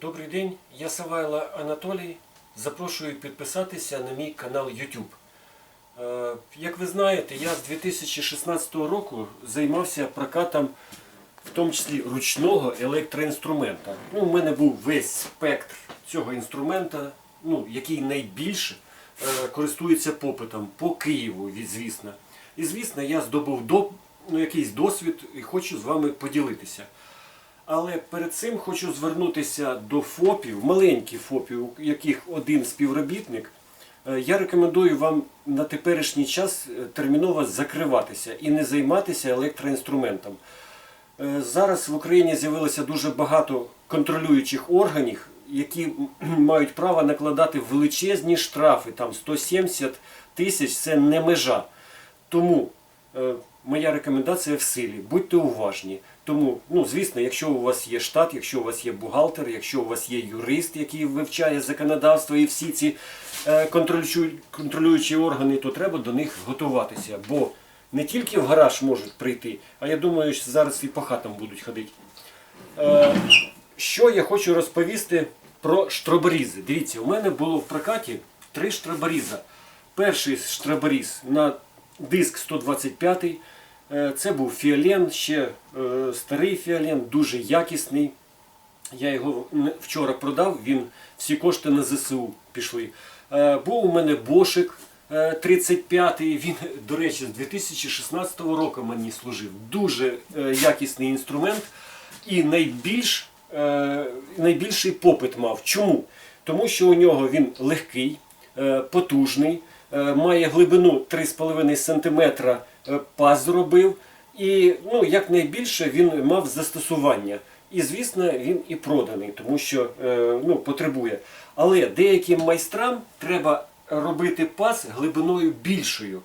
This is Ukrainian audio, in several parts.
Добрий день, я Савайло Анатолій. Запрошую підписатися на мій канал YouTube. Е, Як ви знаєте, я з 2016 року займався прокатом, в тому числі ручного електроінструмента. Ну, у мене був весь спектр цього інструмента, ну, який найбільше користується попитом по Києву, звісно. І звісно, я здобув до, ну, якийсь досвід і хочу з вами поділитися. Але перед цим хочу звернутися до ФОПів, маленьких ФОПів, у яких один співробітник. Е, Я рекомендую вам на теперішній час е, терміново закриватися і не займатися електроінструментом. Е, Зараз в Україні з'явилося дуже багато контролюючих органів, які мають право накладати величезні штрафи, там 170 тисяч це не межа. Тому моя рекомендація в силі. Будьте уважні. Тому, ну, звісно, якщо у вас є штат, якщо у вас є бухгалтер, якщо у вас є юрист, який вивчає законодавство і всі ці е, контролюючі, органи, то треба до них готуватися. Бо не тільки в гараж можуть прийти, а я думаю, що зараз і по хатам будуть ходити. Е, що я хочу розповісти про штроборізи. Дивіться, у мене було в прокаті три штроборіза. Перший штроборіз на диск 125. Е, Це був фіолен, ще е, старий фіолен, дуже якісний. Я його вчора продав, він всі кошти на ЗСУ пішли. Е, Був у мене Бошик е, 35-й. Він, до речі, з 2016 року мені служив. Дуже якісний інструмент і найбільш, найбільший попит мав. Чому? Тому що у нього він легкий, потужний, має глибину 3,5 см паз зробив. І ну, якнайбільше він мав застосування. І, звісно, він і проданий, тому що е, ну, потребує. Але деяким майстрам треба робити паз глибиною більшою.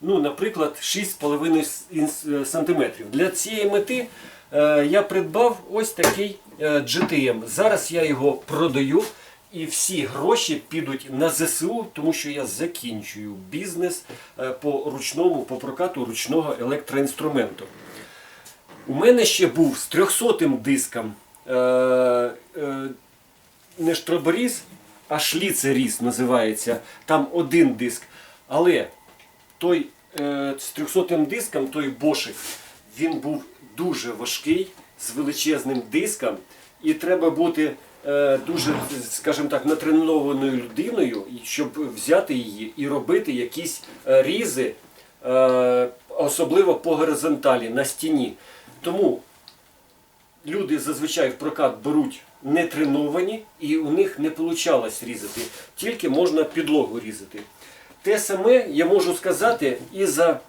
Ну, наприклад, 6,5 см. Для цієї мети е, я придбав ось такий е, GTM. Зараз я його продаю. І всі гроші підуть на ЗСУ, тому що я закінчую бізнес е, по ручному, по прокату ручного електроінструменту. У мене ще був з 300 диском е, е, не штроборіз, а шліцеріз називається. Там один диск. Але той е, з 300-м диском, той бошик, він був дуже важкий, з величезним диском, і треба бути дуже, скажімо так, натренованою людиною, щоб взяти її і робити якісь е, різи, е, особливо по горизонталі на стіні. Тому люди зазвичай в прокат беруть не треновані, і у них не вийшло різати, тільки можна підлогу різати. Те саме я можу сказати і за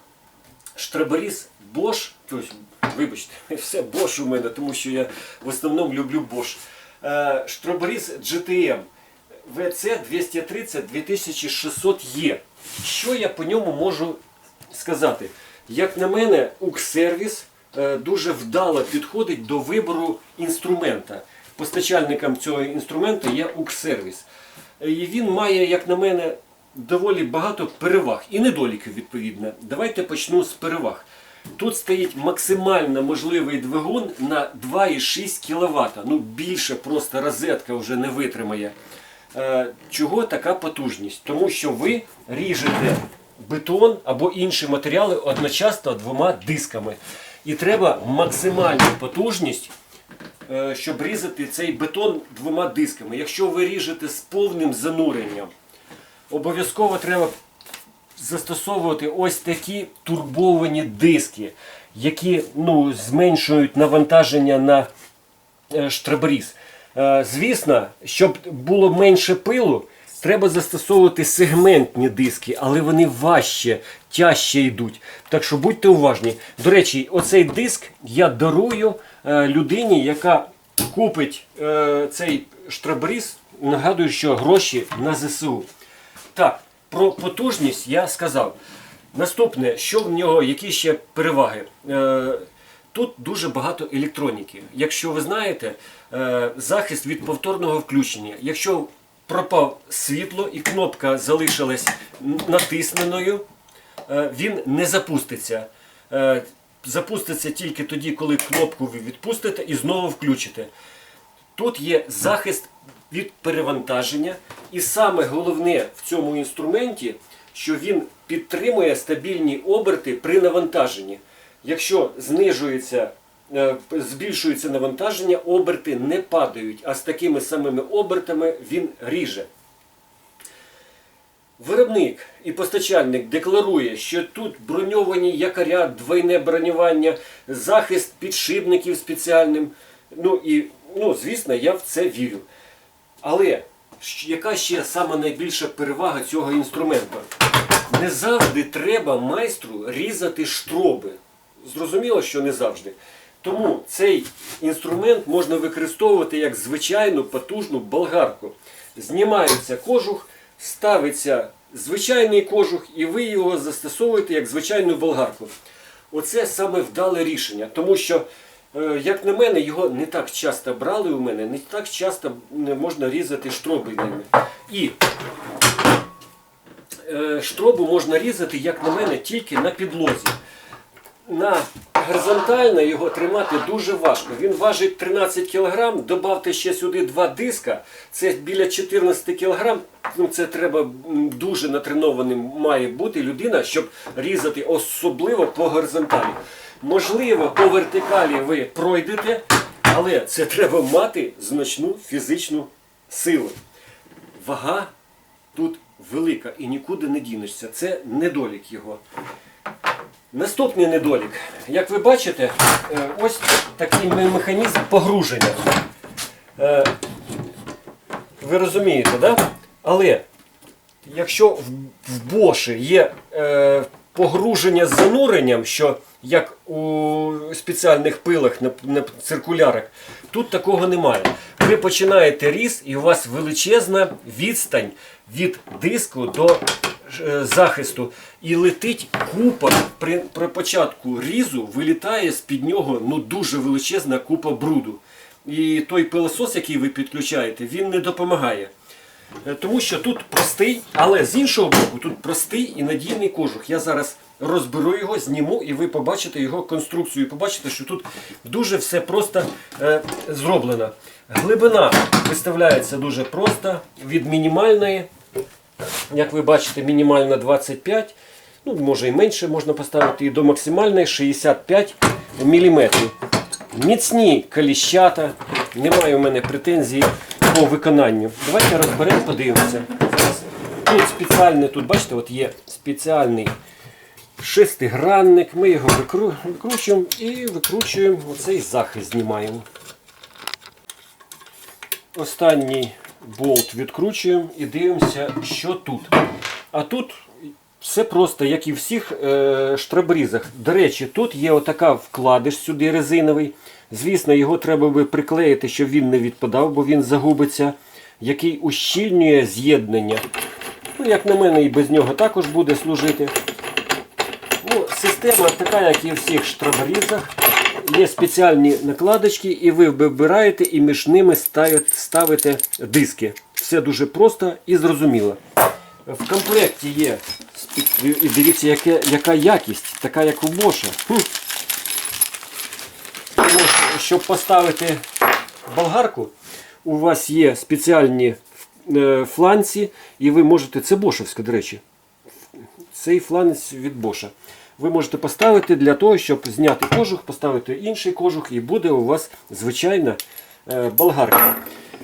штраборіз Bosch, тобто, вибачте, все Bosch у мене, тому що я в основному люблю Bosch. Е, Штроборіз GTM VC 230 2600 є. Що я по ньому можу сказати? Як на мене, Укрсервіс е, дуже вдало підходить до вибору інструмента. Постачальником цього інструменту є Укрсервіс. Е, І він має, як на мене, доволі багато переваг і недоліків відповідно. Давайте почну з переваг. Тут стоїть максимально можливий двигун на 2,6 кВт. Ну більше просто розетка вже не витримає. Е, Чого така потужність? Тому що ви ріжете бетон або інші матеріали одночасно двома дисками. І треба максимальну потужність е, щоб різати цей бетон двома дисками. Якщо ви ріжете з повним зануренням, обов'язково треба застосовувати ось такі турбовані диски, які ну, зменшують навантаження на е, штрабріз. Е, Звісно, щоб було менше пилу, треба застосовувати сегментні диски, але вони важче, тяжче йдуть. Так що будьте уважні. До речі, оцей диск я дарую е, людині, яка купить цей штрабріз. Нагадую, що гроші на ЗСУ. Так, про потужність я сказав. Наступне, що в нього, які ще переваги? Е, тут дуже багато електроніки. Якщо ви знаєте, е, захист від повторного включення. Якщо пропав світло і кнопка залишилась натисненою, е, він не запуститься. Запуститься тільки тоді, коли кнопку ви відпустите і знову включите. Тут є захист від перевантаження, і саме головне в цьому інструменті, що він підтримує стабільні оберти при навантаженні. Якщо знижується, е, збільшується навантаження, оберти не падають, а з такими самими обертами він ріже. Виробник і постачальник декларує, що тут броньовані якоря, двойне бронювання, захист підшипників спеціальним. Ну і, ну, звісно, я в це вірю. Але яка ще саме найбільша перевага цього інструменту? Не завжди треба майстру різати штроби. Зрозуміло, що не завжди. Тому цей інструмент можна використовувати як звичайну потужну болгарку. Знімається кожух, ставиться звичайний кожух, і ви його застосовуєте як звичайну болгарку. Оце саме вдале рішення, тому що, як на мене, його не так часто брали у мене, не так часто можна різати штроби ними. І е, штробу можна різати, як на мене, тільки на підлозі. На горизонтально його тримати дуже важко. Він важить 13 кг, додавте ще сюди два диска, це біля 14 кг. Ну, це треба дуже натренованим має бути людина, щоб різати особливо по горизонталі. Можливо, по вертикалі ви пройдете, але це треба мати значну фізичну силу. Вага тут велика і нікуди не дінешся. Це недолік його. Наступний недолік. Як ви бачите, е, ось такий механізм погруження. Е, Ви розумієте, да? Але якщо в, Боші є е, погруження з зануренням, що як у спеціальних пилах на, циркулярах, тут такого немає. Ви починаєте різ, і у вас величезна відстань від диску до захисту. І летить купа при, при початку різу вилітає з-під нього ну, дуже величезна купа бруду. І той пилосос, який ви підключаєте, він не допомагає. Е, Тому що тут простий, але з іншого боку, тут простий і надійний кожух. Я зараз розберу його, зніму, і ви побачите його конструкцію. І побачите, що тут дуже все просто е, зроблено. Глибина виставляється дуже просто від мінімальної. Як ви бачите, мінімальна 25, ну може і менше можна поставити, і до максимальної 65 мм. Міцні каліщата, немає у мене претензій по виконанню. Давайте розберемо, подивимося. Тут спеціальний, тут бачите, от є спеціальний шестигранник. Ми його викру- викручуємо і викручуємо оцей захист знімаємо. Останній болт відкручуємо і дивимося, що тут. А тут все просто, як і в всіх е, штрабрізах. До речі, тут є отака вкладиш сюди резиновий. Звісно, його треба би приклеїти, щоб він не відпадав, бо він загубиться, який ущільнює з'єднання. Ну, як на мене, і без нього також буде служити. Ну, система така, як і в всіх штрабрізах. Є спеціальні накладочки, і ви вибираєте і між ними ставите, диски. Все дуже просто і зрозуміло. В комплекті є, і дивіться, яке, яка якість, така як у Боша. Щоб поставити болгарку, у вас є спеціальні е, фланці, і ви можете, це бошевська, до речі, цей фланець від Боша. Ви можете поставити для того, щоб зняти кожух, поставити інший кожух, і буде у вас звичайна е, болгарка.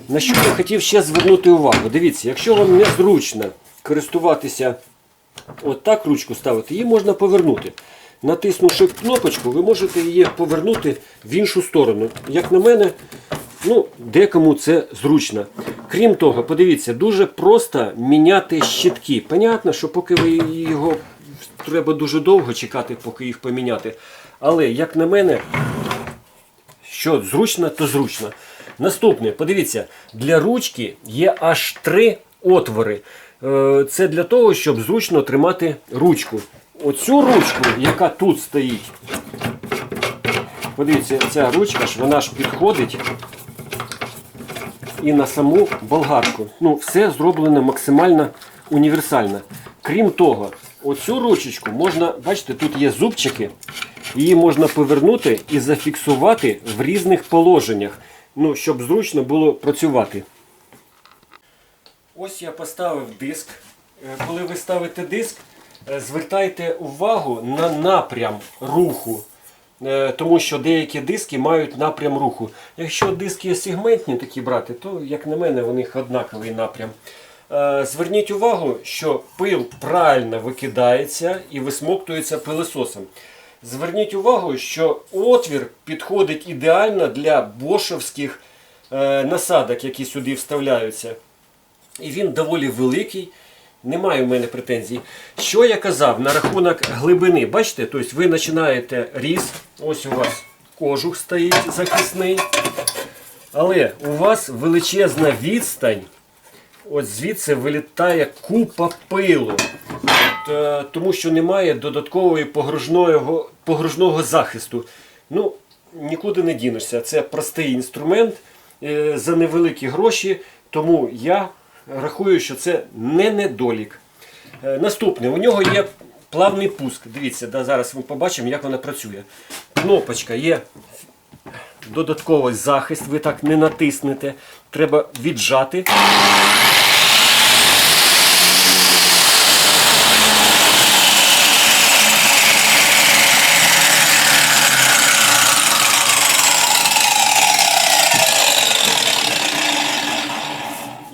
На що я хотів ще звернути увагу? Дивіться, якщо вам незручно користуватися от так ручку ставити, її можна повернути. Натиснувши кнопочку, ви можете її повернути в іншу сторону. Як на мене, ну, декому це зручно. Крім того, подивіться, дуже просто міняти щитки. Понятно, що поки ви його треба дуже довго чекати, поки їх поміняти. Але, як на мене, що зручно, то зручно. Наступне, подивіться, для ручки є аж три отвори. Е, Це для того, щоб зручно тримати ручку. Оцю ручку, яка тут стоїть, подивіться, ця ручка ж вона ж підходить і на саму болгарку. Ну, все зроблено максимально універсально. Крім того, оцю ручечку можна, бачите, тут є зубчики, її можна повернути і зафіксувати в різних положеннях. ну, щоб зручно було працювати. Ось я поставив диск. Е, Коли ви ставите диск, е, звертайте увагу на напрям руху. Е, Тому що деякі диски мають напрям руху. Якщо диски сегментні такі брати, то, як на мене, у них однаковий напрям. Е, Зверніть увагу, що пил правильно викидається і висмоктується пилососом. Зверніть увагу, що отвір підходить ідеально для бошовських е, насадок, які сюди вставляються. І він доволі великий. Немає в мене претензій. Що я казав на рахунок глибини? Бачите, тобто ви починаєте різ, ось у вас кожух стоїть захисний. Але у вас величезна відстань. Ось звідси вилітає купа пилу. Т- Тому що немає додаткової погружного, погружного захисту. Ну, нікуди не дінешся. Це простий інструмент е, за невеликі гроші, тому я рахую, що це не недолік. Е, Наступне, у нього є плавний пуск. Дивіться, да, зараз ми побачимо, як вона працює. Кнопочка є додатковий захист, ви так не натиснете. Треба віджати.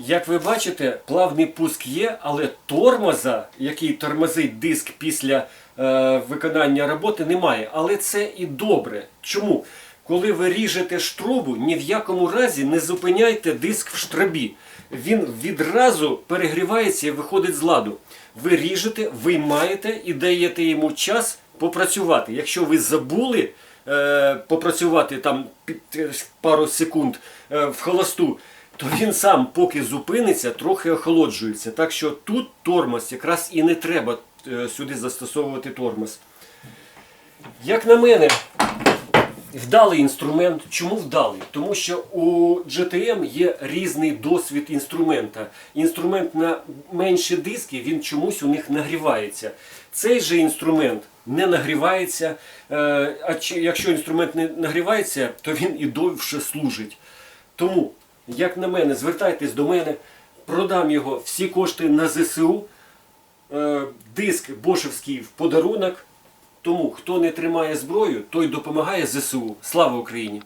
Як ви бачите, плавний пуск є, але тормоза, який тормозить диск після е, виконання роботи, немає. Але це і добре. Чому? Коли ви ріжете штрубу, ні в якому разі не зупиняйте диск в штрабі. Він відразу перегрівається і виходить з ладу. Ви ріжете, виймаєте і даєте йому час попрацювати. Якщо ви забули е, попрацювати там е, пару секунд е, в холосту, то він сам, поки зупиниться, трохи охолоджується. Так що тут тормоз якраз і не треба е, сюди застосовувати тормоз. Як на мене, вдалий інструмент. Чому вдалий? Тому що у GTM є різний досвід інструмента. Інструмент на менші диски, він чомусь у них нагрівається. Цей же інструмент не нагрівається. е, А якщо інструмент не нагрівається, то він і довше служить. Тому, як на мене, звертайтесь до мене, продам його всі кошти на ЗСУ. Е, Диск Бошевський в подарунок. Тому хто не тримає зброю, той допомагає ЗСУ. Слава Україні!